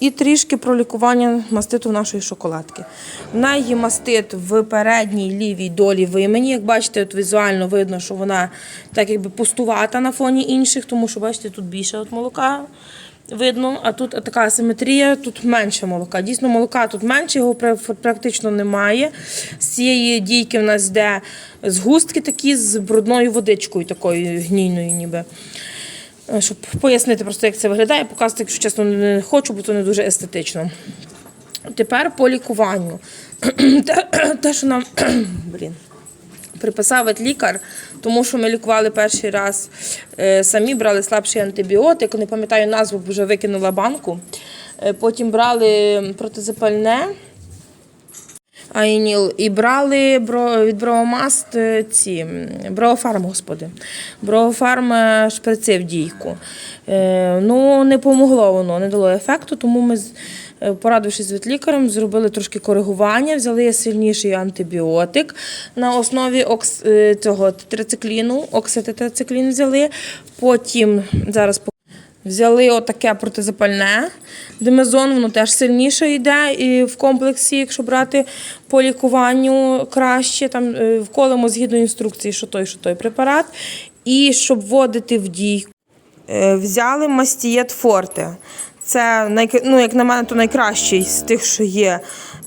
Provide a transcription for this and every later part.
І трішки про лікування маститу нашої шоколадки. В неї мастит в передній лівій долі вимені. Як бачите, от візуально видно, що вона так якби пустувата на фоні інших, тому що бачите, тут більше от молока видно, а тут така асиметрія, тут менше молока. Дійсно, молока тут менше, його практично немає. З цієї дійки в нас йде згустки такі з брудною водичкою, такою гнійною ніби. Е, Щоб пояснити просто, як це виглядає, показати, якщо чесно, не хочу, бо це не дуже естетично. Тепер по лікуванню. Те, що нам блін, приписав лікар, тому що ми лікували перший раз е, самі, брали слабший антибіотик, не пам'ятаю назву, бо вже викинула банку. Е, Потім брали протизапальне. Айніл і брали бро, від Бровомаст е, ці Бровофарм, господи. Бровофарм е, шприцив дійку. Е, ну, не помогло воно, не дало ефекту, тому ми, порадившись з ветлікарем, зробили трошки коригування, взяли сильніший антибіотик на основі окс, цього тетрацикліну, окситетрациклін взяли. Потім зараз Взяли отаке протизапальне. димезон, воно теж сильніше йде і в комплексі, якщо брати по лікуванню краще, там е, вколимо згідно інструкції, що той, що той препарат. І щоб вводити в дійку, е, взяли мастієт форте. Це ну, як на мене, то найкращий з тих, що є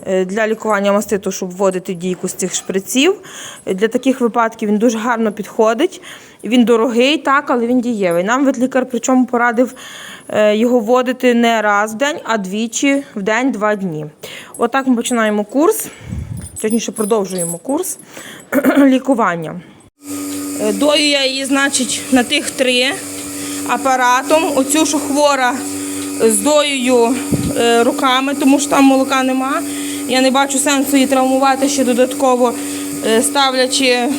е, для лікування маститу, щоб вводити дійку з цих шприців. Для таких випадків він дуже гарно підходить. Він дорогий, так, але він дієвий. Нам ветлікар причому порадив е, його вводити не раз в день, а двічі в день, два дні. Отак ми починаємо курс, точніше продовжуємо курс лікування. Е, Дою я її, значить, на тих три апаратом. Оцю, що хвора з доєю е, руками, тому що там молока нема. Я не бачу сенсу її травмувати ще додатково, е, ставлячи е,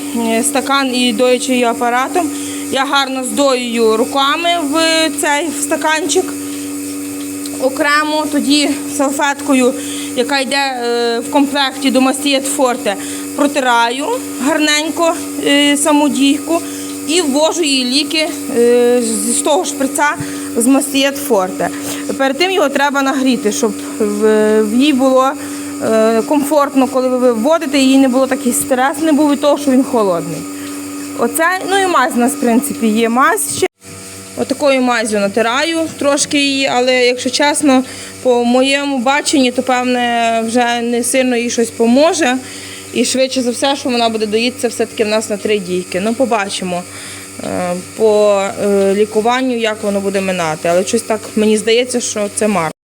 стакан і доючи її апаратом. Я гарно з доєю руками в цей в стаканчик окремо, тоді салфеткою, яка йде в комплекті до Мастієт Форте, протираю гарненько саму дійку і ввожу її ліки е, з того шприца з Мастієт Форте. Перед тим його треба нагріти, щоб в їй було е, комфортно, коли ви вводите, їй не було такий стрес, не був від того, що він холодний. Оце, ну і мазь у нас, в принципі, є мазь ще. Отакою мазю натираю трошки її, але якщо чесно, по моєму баченні, то певне вже не сильно їй щось поможе. І швидше за все, що вона буде доїтися все-таки в нас на три дійки. Ну, побачимо е, по е, лікуванню, як воно буде минати. Але щось так мені здається, що це марно.